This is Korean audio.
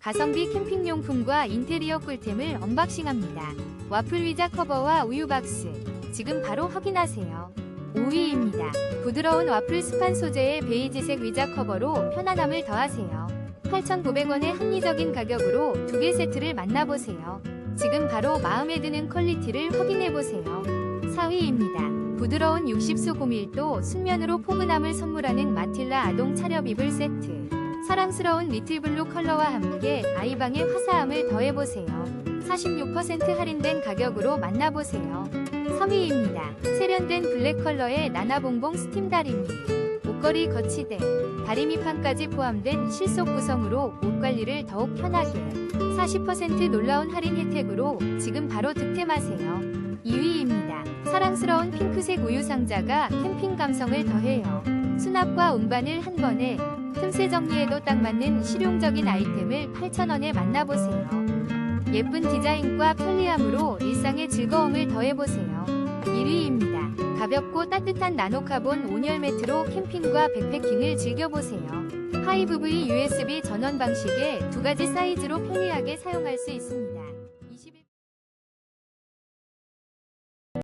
가성비 캠핑용품과 인테리어 꿀템을 언박싱합니다. 와플 위자 커버와 우유 박스. 지금 바로 확인하세요. 5위입니다. 부드러운 와플 스판 소재의 베이지색 위자 커버로 편안함을 더하세요. 8,900원의 합리적인 가격으로 두 개 세트를 만나보세요. 지금 바로 마음에 드는 퀄리티를 확인해보세요. 4위입니다. 부드러운 60수 고밀도 순면으로 포근함을 선물하는 마틸라 아동 차렵 이불 세트. 사랑스러운 리틀블루 컬러와 함께 아이방의 화사함을 더해보세요. 46% 할인된 가격으로 만나보세요. 3위입니다. 세련된 블랙 컬러의 나나봉봉 스팀 다리미. 옷걸이 거치대, 다리미판까지 포함된 실속 구성으로 옷 관리를 더욱 편하게. 40% 놀라운 할인 혜택으로 지금 바로 득템하세요. 2위입니다. 사랑스러운 핑크색 우유 상자가 캠핑 감성을 더해요. 수납과 운반을 한 번에 틈새 정리에도 딱 맞는 실용적인 아이템을 8,000원에 만나보세요. 예쁜 디자인과 편리함으로 일상의 즐거움을 더해보세요. 1위입니다. 가볍고 따뜻한 나노카본 온열 매트로 캠핑과 백패킹을 즐겨보세요. 하이브브이 USB 전원 방식의 두 가지 사이즈로 편리하게 사용할 수 있습니다.